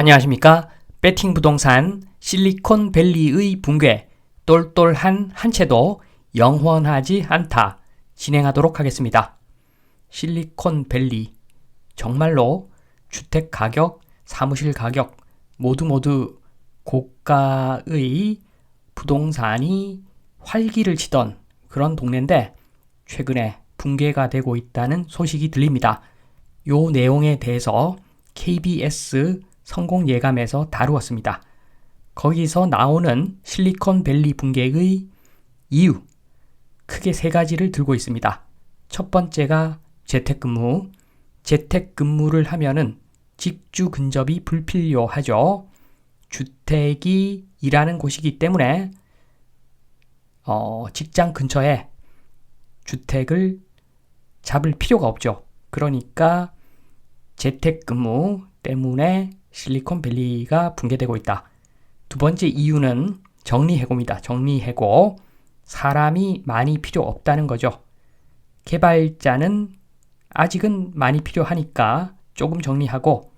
안녕하십니까? 배팅 부동산 실리콘밸리의 붕괴 똘똘한 한 채도 영원하지 않다 진행하도록 하겠습니다. 실리콘밸리 정말로 주택 가격, 사무실 가격 모두 모두 고가의 부동산이 활기를 치던 그런 동네인데 최근에 붕괴가 되고 있다는 소식이 들립니다. 요 내용에 대해서 KBS 성공 예감에서 다루었습니다. 거기서 나오는 실리콘밸리 붕괴의 이유 크게 세 가지를 들고 있습니다. 첫 번째가 재택근무. 재택근무를 하면은 직주 근접이 불필요하죠. 주택이 일하는 곳이기 때문에 어, 직장 근처에 주택을 잡을 필요가 없죠. 그러니까 재택근무 때문에 실리콘밸리가 붕괴되고 있다. 두 번째 이유는 정리해고입니다. 정리해고. 사람이 많이 필요 없다는 거죠. 개발자는 아직은 많이 필요하니까 조금 정리하고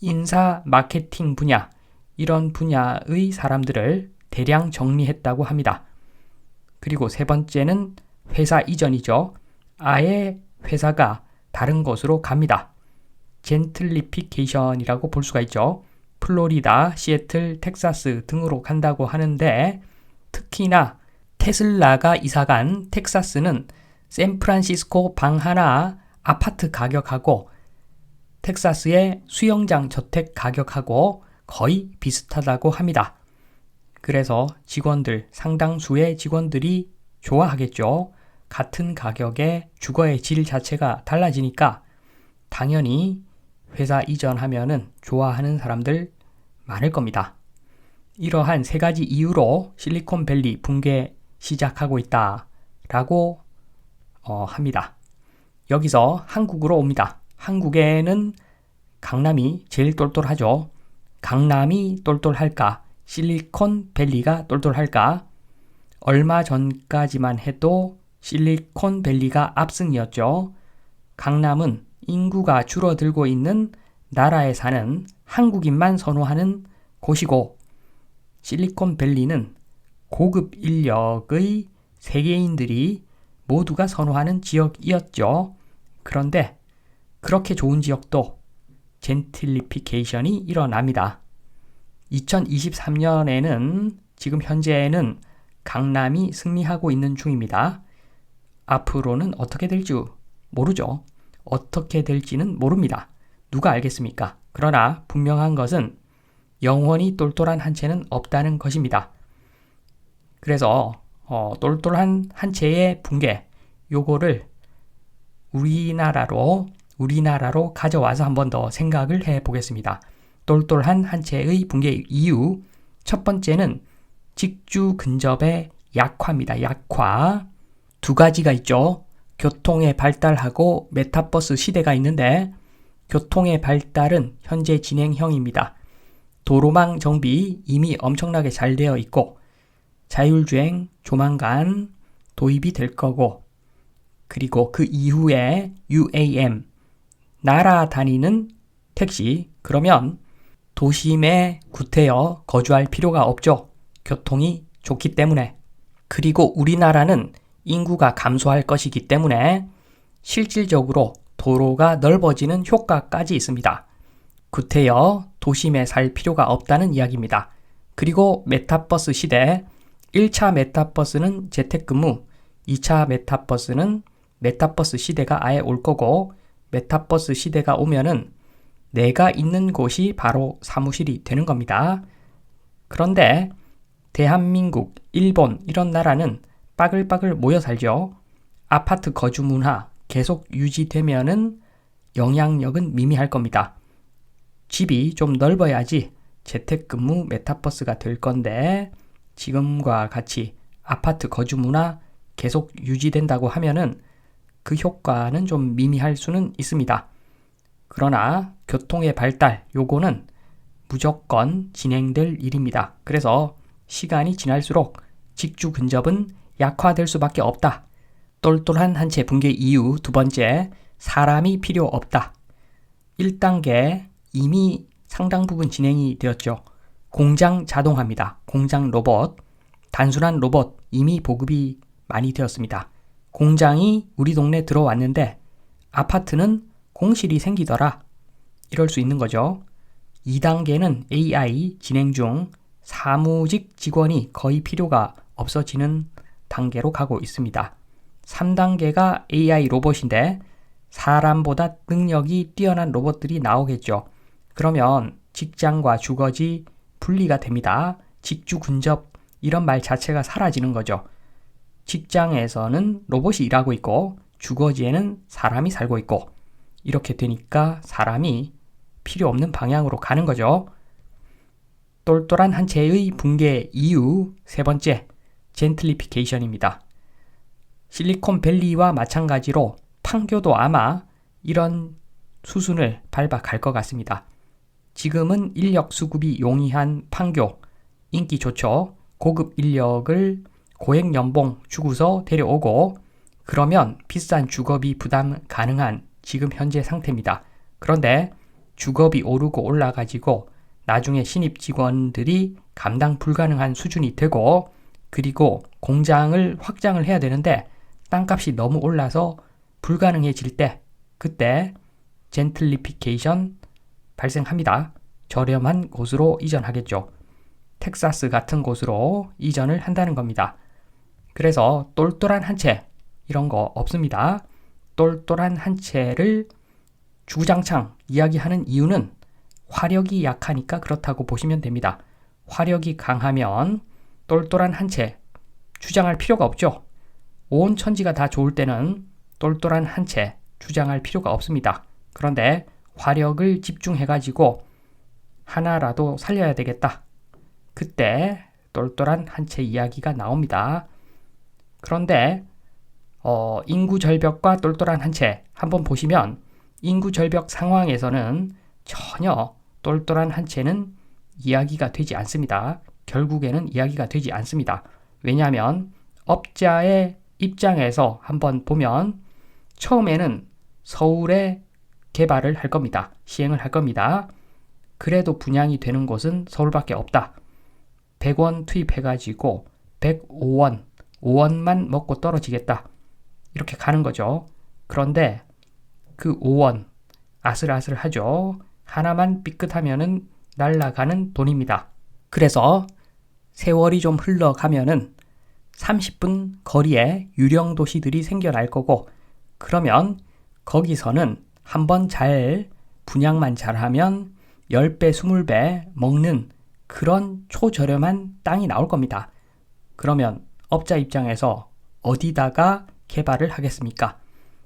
인사 마케팅 분야 이런 분야의 사람들을 대량 정리했다고 합니다. 그리고 세 번째는 회사 이전이죠. 아예 회사가 다른 곳으로 갑니다. 젠틀리피케이션이라고 볼 수가 있죠. 플로리다, 시애틀, 텍사스 등으로 간다고 하는데 특히나 테슬라가 이사간 텍사스는 샌프란시스코 방 하나 아파트 가격하고 텍사스의 수영장 저택 가격하고 거의 비슷하다고 합니다. 그래서 직원들, 상당수의 직원들이 좋아하겠죠. 같은 가격에 주거의 질 자체가 달라지니까 당연히 회사 이전하면은 좋아하는 사람들 많을 겁니다. 이러한 세 가지 이유로 실리콘밸리 붕괴 시작하고 있다 라고 어, 합니다. 여기서 한국으로 옵니다. 한국에는 강남이 제일 똘똘하죠. 강남이 똘똘할까? 실리콘밸리가 똘똘할까? 얼마 전까지만 해도 실리콘밸리가 압승이었죠. 강남은 인구가 줄어들고 있는 나라에 사는 한국인만 선호하는 곳이고 실리콘밸리는 고급 인력의 세계인들이 모두가 선호하는 지역이었죠. 그런데 그렇게 좋은 지역도 젠틀리피케이션이 일어납니다. 2023년에는 지금 현재는 강남이 승리하고 있는 중입니다. 앞으로는 어떻게 될지 모르죠. 어떻게 될지는 모릅니다. 누가 알겠습니까? 그러나 분명한 것은 영원히 똘똘한 한 채는 없다는 것입니다. 그래서 어, 똘똘한 한 채의 붕괴 요거를 우리나라로 우리나라로 가져와서 한 번 더 생각을 해 보겠습니다. 똘똘한 한 채의 붕괴 이유 첫 번째는 직주 근접의 약화입니다. 약화 두 가지가 있죠. 교통의 발달하고 메타버스 시대가 있는데 교통의 발달은 현재 진행형입니다. 도로망 정비 이미 엄청나게 잘 되어 있고 자율주행 조만간 도입이 될 거고 그리고 그 이후에 UAM 날아다니는 택시 그러면 도심에 구태여 거주할 필요가 없죠. 교통이 좋기 때문에. 그리고 우리나라는 인구가 감소할 것이기 때문에 실질적으로 도로가 넓어지는 효과까지 있습니다. 구태여 도심에 살 필요가 없다는 이야기입니다. 그리고 메타버스 시대 1차 메타버스는 재택근무, 2차 메타버스는 메타버스 시대가 아예 올 거고 메타버스 시대가 오면은 내가 있는 곳이 바로 사무실이 되는 겁니다. 그런데 대한민국, 일본 이런 나라는 빠글빠글 모여 살죠. 아파트 거주 문화 계속 유지되면은 영향력은 미미할 겁니다. 집이 좀 넓어야지 재택근무 메타버스가 될 건데 지금과 같이 아파트 거주 문화 계속 유지된다고 하면은 그 효과는 좀 미미할 수는 있습니다. 그러나 교통의 발달 요거는 무조건 진행될 일입니다. 그래서 시간이 지날수록 직주 근접은 약화될 수밖에 없다. 똘똘한 한 채 붕괴 이유 두 번째, 사람이 필요 없다. 1단계 이미 상당 부분 진행이 되었죠. 공장 자동화입니다. 공장 로봇. 단순한 로봇 이미 보급이 많이 되었습니다. 공장이 우리 동네 들어왔는데 아파트는 공실이 생기더라. 이럴 수 있는 거죠. 2단계는 AI 진행 중 사무직 직원이 거의 필요가 없어지는 단계로 가고 있습니다. 3단계가 AI 로봇인데 사람보다 능력이 뛰어난 로봇들이 나오겠죠. 그러면 직장과 주거지 분리가 됩니다. 직주 근접 이런 말 자체가 사라지는 거죠. 직장에서는 로봇이 일하고 있고 주거지에는 사람이 살고 있고 이렇게 되니까 사람이 필요 없는 방향으로 가는 거죠. 똘똘한 한 채의 붕괴 이유 세 번째, 젠틀리피케이션입니다. 실리콘밸리와 마찬가지로 판교도 아마 이런 수순을 밟아 갈 것 같습니다. 지금은 인력 수급이 용이한 판교, 인기 좋죠. 고급 인력을 고액 연봉 주고서 데려오고 그러면 비싼 주거비 부담 가능한 지금 현재 상태입니다. 그런데 주거비 오르고 올라가지고 나중에 신입 직원들이 감당 불가능한 수준이 되고 그리고 공장을 확장을 해야 되는데 땅값이 너무 올라서 불가능해질 때 그때 젠틀리피케이션 발생합니다. 저렴한 곳으로 이전하겠죠. 텍사스 같은 곳으로 이전을 한다는 겁니다. 그래서 똘똘한 한 채 이런 거 없습니다. 똘똘한 한 채를 주구장창 이야기하는 이유는 화력이 약하니까 그렇다고 보시면 됩니다. 화력이 강하면 똘똘한 한 채 주장할 필요가 없죠. 온 천지가 다 좋을 때는 똘똘한 한 채 주장할 필요가 없습니다. 그런데 화력을 집중해가지고 하나라도 살려야 되겠다. 그때 똘똘한 한 채 이야기가 나옵니다. 그런데 어, 인구 절벽과 똘똘한 한 채 한번 보시면 인구 절벽 상황에서는 전혀 똘똘한 한 채는 이야기가 되지 않습니다. 결국에는 이야기가 되지 않습니다. 왜냐하면 업자의 입장에서 한번 보면 처음에는 서울에 개발을 할 겁니다. 시행을 할 겁니다. 그래도 분양이 되는 곳은 서울밖에 없다. 100원 투입해가지고 105원, 5원만 먹고 떨어지겠다. 이렇게 가는 거죠. 그런데 그 5원 아슬아슬하죠. 하나만 삐끗하면은 날라가는 돈입니다. 그래서 세월이 좀 흘러가면은 30분 거리에 유령 도시들이 생겨날 거고 그러면 거기서는 한번 잘 분양만 잘하면 10배, 20배 먹는 그런 초저렴한 땅이 나올 겁니다. 그러면 업자 입장에서 어디다가 개발을 하겠습니까?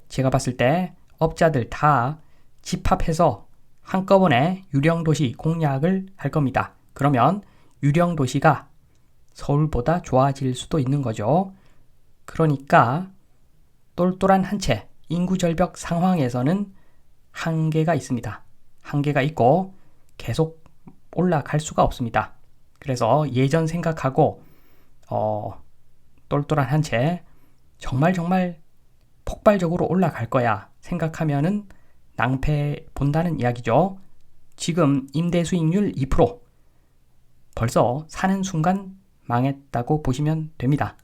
제가 봤을 때 업자들 다 집합해서 한꺼번에 유령 도시 공략을 할 겁니다. 그러면 유령 도시가 서울보다 좋아질 수도 있는 거죠. 그러니까 똘똘한 한 채 인구 절벽 상황에서는 한계가 있습니다. 한계가 있고 계속 올라갈 수가 없습니다. 그래서 예전 생각하고 어, 똘똘한 한 채 정말 정말 폭발적으로 올라갈 거야 생각하면은 낭패 본다는 이야기죠. 지금 임대 수익률 2% 벌써 사는 순간 망했다고 보시면 됩니다.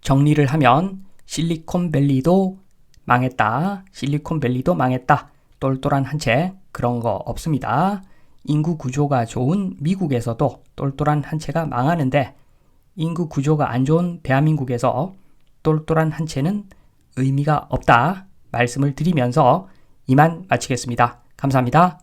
정리를 하면 실리콘밸리도 망했다. 실리콘밸리도 망했다. 똘똘한 한 채 그런 거 없습니다. 인구 구조가 좋은 미국에서도 똘똘한 한 채가 망하는데 인구 구조가 안 좋은 대한민국에서 똘똘한 한 채는 의미가 없다 말씀을 드리면서 이만 마치겠습니다. 감사합니다.